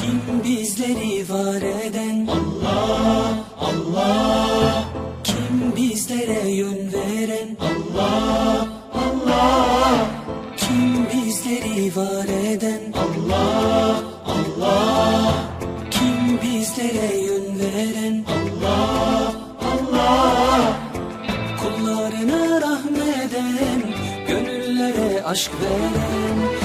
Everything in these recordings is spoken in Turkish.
Kim bizleri var eden? Allah, Allah. Kim bizlere yön veren? Allah, Allah. Kim bizleri var eden? Allah, Allah. Kim bizlere yön veren? Allah, Allah. Kullarına rahmeden, gönüllere aşk veren.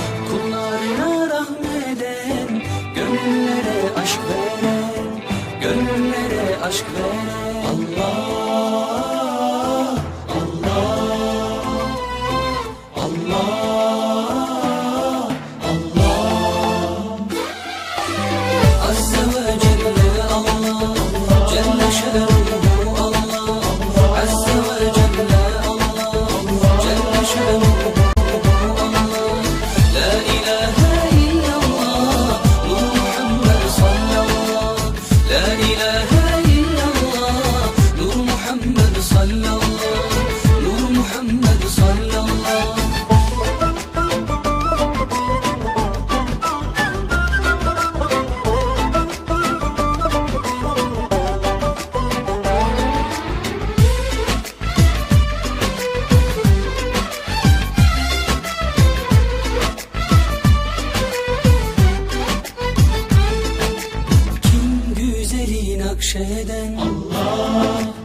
aşk veren şeyden Allah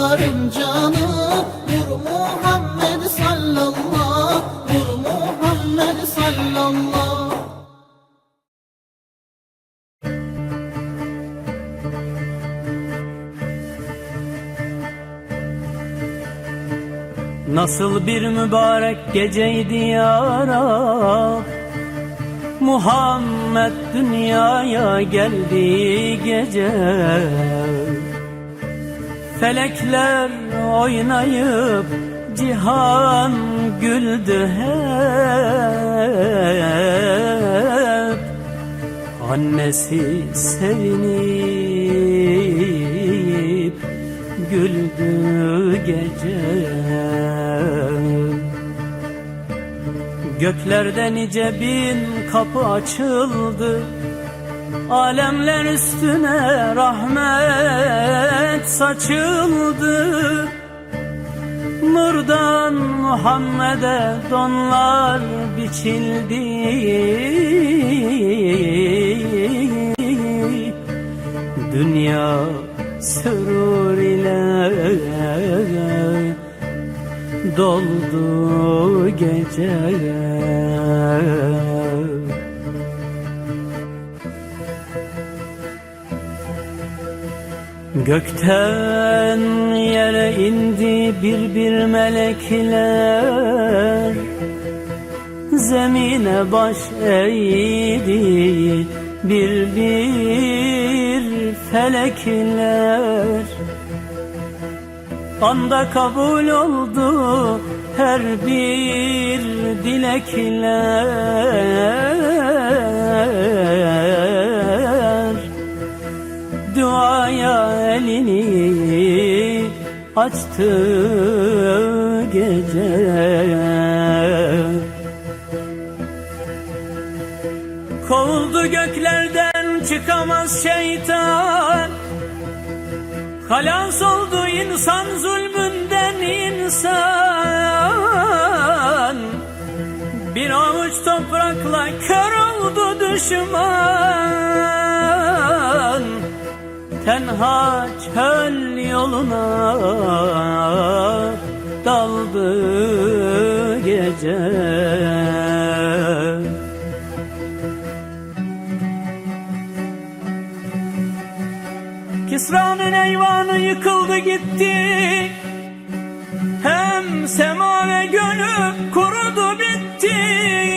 yarın canı. Vur Muhammed sallallahu. Vur Muhammed sallallahu. Nasıl bir mübarek geceydi ya Muhammed dünyaya geldi gece. Felekler oynayıp cihan güldü hep. Annesi sevinip güldü gece. Göklerde nice bin kapı açıldı. Alemler üstüne rahmet saçıldı. Nurdan Muhammed'e donlar biçildi. Dünya sürur ile doldu gece. Gökten yere indi bir bir melekler. Zemine baş eğdi bir bir felekler. Anda kabul oldu her bir dilekler Duaya elini açtı gece. Kovuldu göklerden çıkamaz şeytan. Halas oldu insan zulmünden insan. Bir avuç toprakla kör oldu düşman Tenha çöl yoluna daldı gece. Kisra'nın eyvanı yıkıldı gitti. Hem sema ve gönül kurudu bitti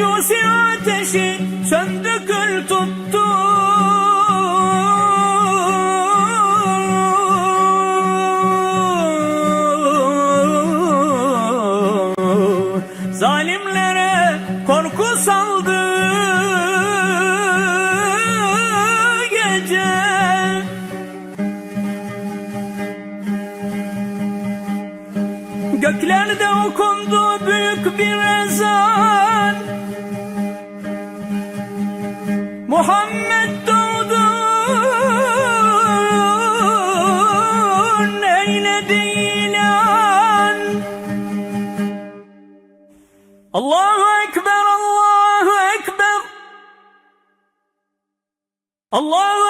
Mecusi ateşi söndü kül tuttu. Zalimlere korku saldı. Gece Göklerde okundu büyük bir ezan Muhammed doğdu eyledi ilan Allahu Ekber, Allahu Ekber. Allahu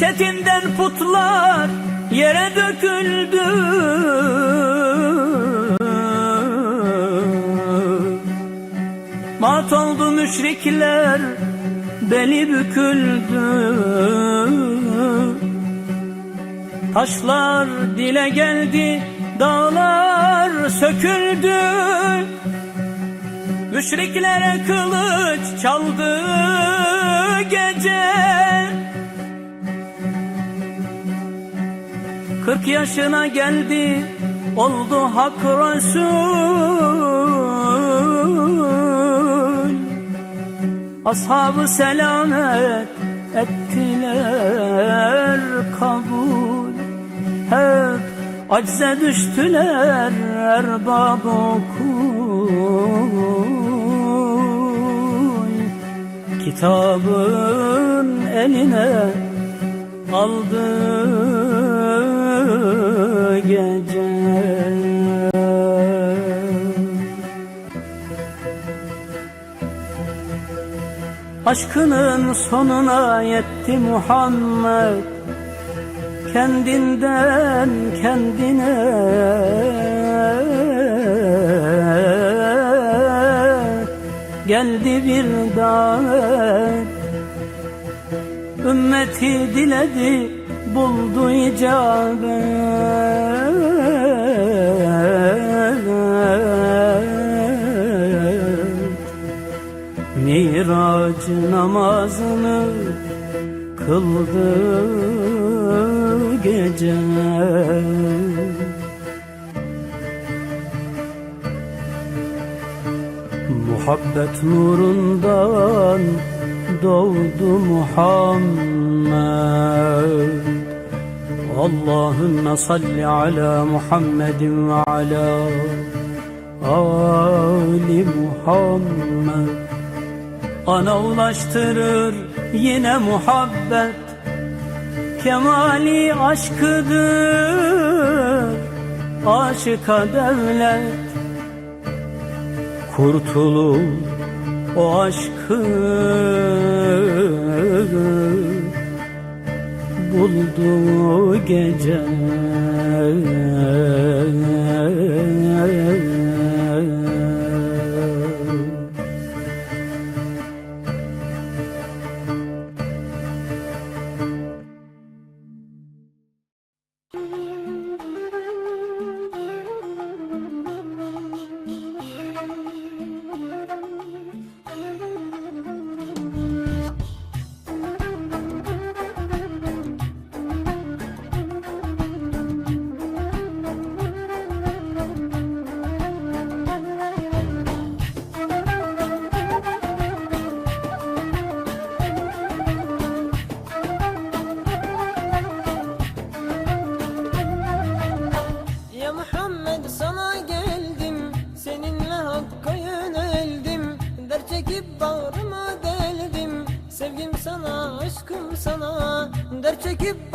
Dehşetinden putlar yere döküldü. Mat oldu müşrikler beli büküldü. Taşlar dile geldi dağlar söküldü. Müşriklere kılıç çaldı gece Kırk yaşına geldi oldu hak Resul. Ashabı selamet ettiler kabul. Hep acze düştüler erbab okul. Kitabın eline aldı gece Aşkının sonuna yetti Muhammed. Kendinden kendine. Geldi bir davet. Ümmeti diledi buldu icabet Miraç namazını kıldı gece. Muhabbet nurundan doğdu Muhammed. Allahümme salli ala Muhammedin ve ala Ali Muhammed. Ana ulaştırır yine muhabbet. Kemali aşkıdır Aşıka devlet. Kurtulur o aşkın oldu gece. gerçek ip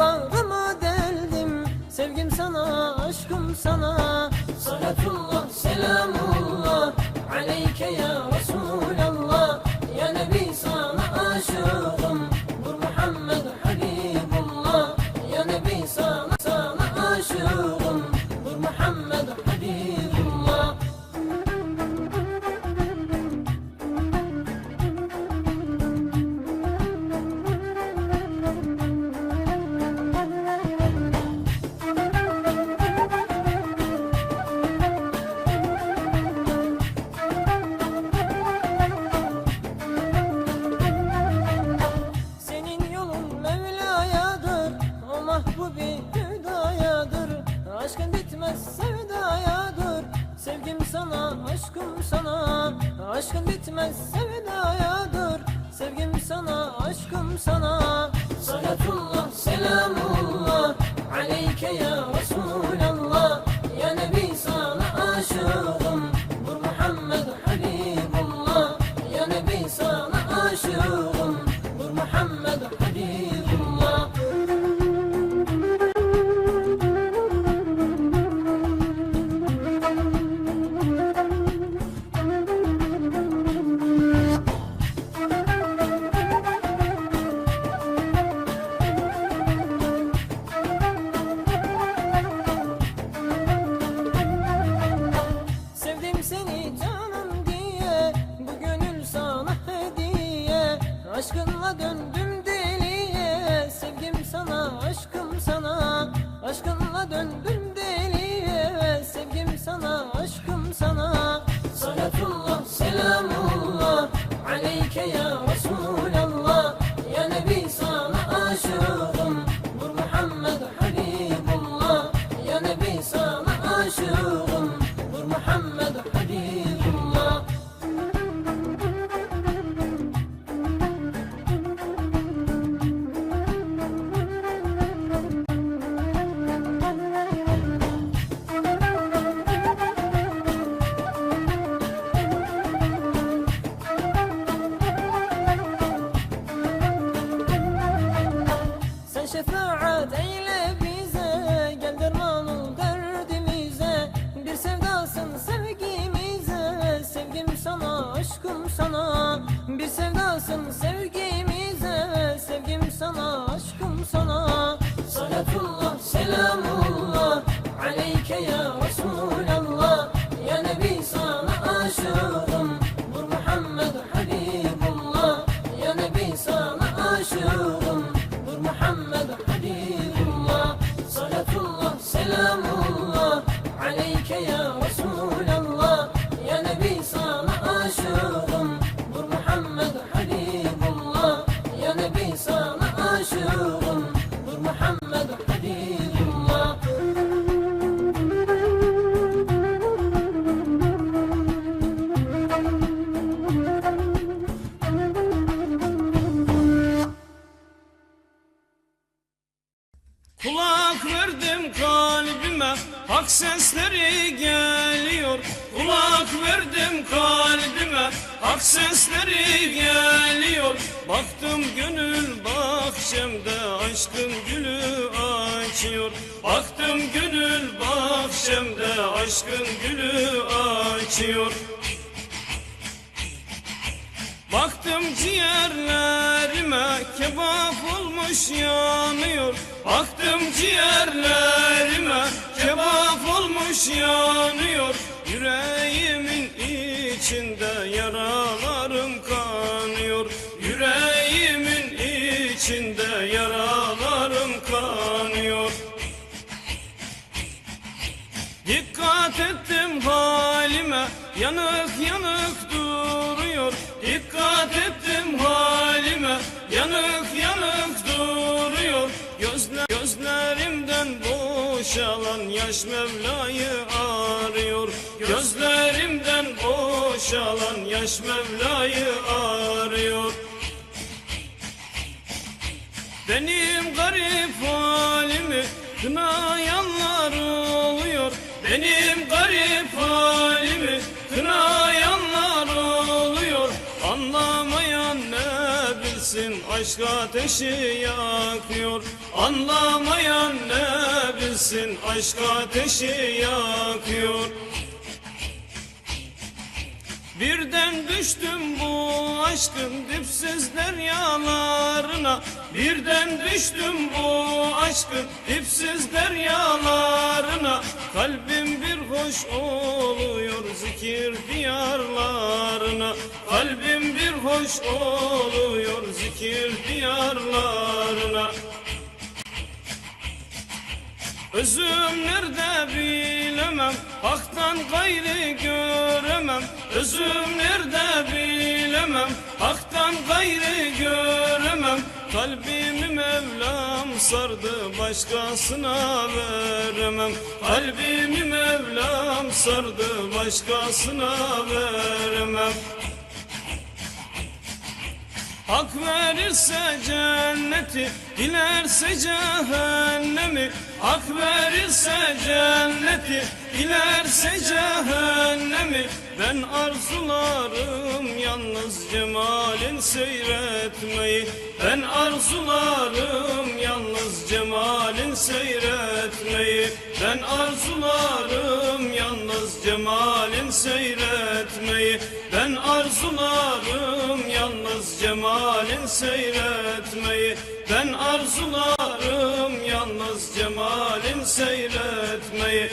Yeah. Kenya. sana. Bir sevdasın sevgimize Sevgim sana aşkım sana. Salatullah selamullah Aleyke ya kalbime Hak sesleri geliyor. Kulak verdim kalbime Hak sesleri geliyor. Baktım gönül bahçemde Aşkın gülü açıyor. Baktım gönül bahçemde Aşkın gülü açıyor. Baktım ciğerlerime kebap olmuş yanıyor Baktım ciğerlerime kebap olmuş yanıyor. Yüreğimin içinde yaralarım kanıyor. Yüreğimin içinde yaralarım kanıyor. Dikkat ettim halime yanık yanık duruyor. Dikkat ettim halime yanık boşalan yaş Mevla'yı arıyor. Gözlerimden boşalan yaş Mevla'yı arıyor. Benim garip halimi kınayanlar oluyor. Benim garip halimi kınayanlar oluyor. Anlamayan ne bilsin aşk ateşi yakıyor? Anlamayan ne bilsin aşk ateşi yakıyor Birden düştüm bu aşkın dipsiz deryalarına. Birden düştüm bu aşkın dipsiz deryalarına. Kalbim bir hoş oluyor zikir diyarlarına. Kalbim bir hoş oluyor zikir diyarlarına Özüm nerede bilemem Hak'tan gayri göremem. Özüm nerede bilemem Hak'tan gayri göremem. Kalbimi Mevlam sardı Başkasına veremem. Kalbimi Mevlam sardı Başkasına veremem. Hak verirse cenneti, dilerse cehennemi. Hak verirse cenneti, dilerse cehennemi. Ben arzularım yalnız cemalin seyretmeyi. Ben arzularım yalnız cemalin seyretmeyi. Ben arzularım yalnız cemalin seyretmeyi. Ben arzularım yalnız cemalin seyretmeyi ben arzularım yalnız cemalin seyretmeyi.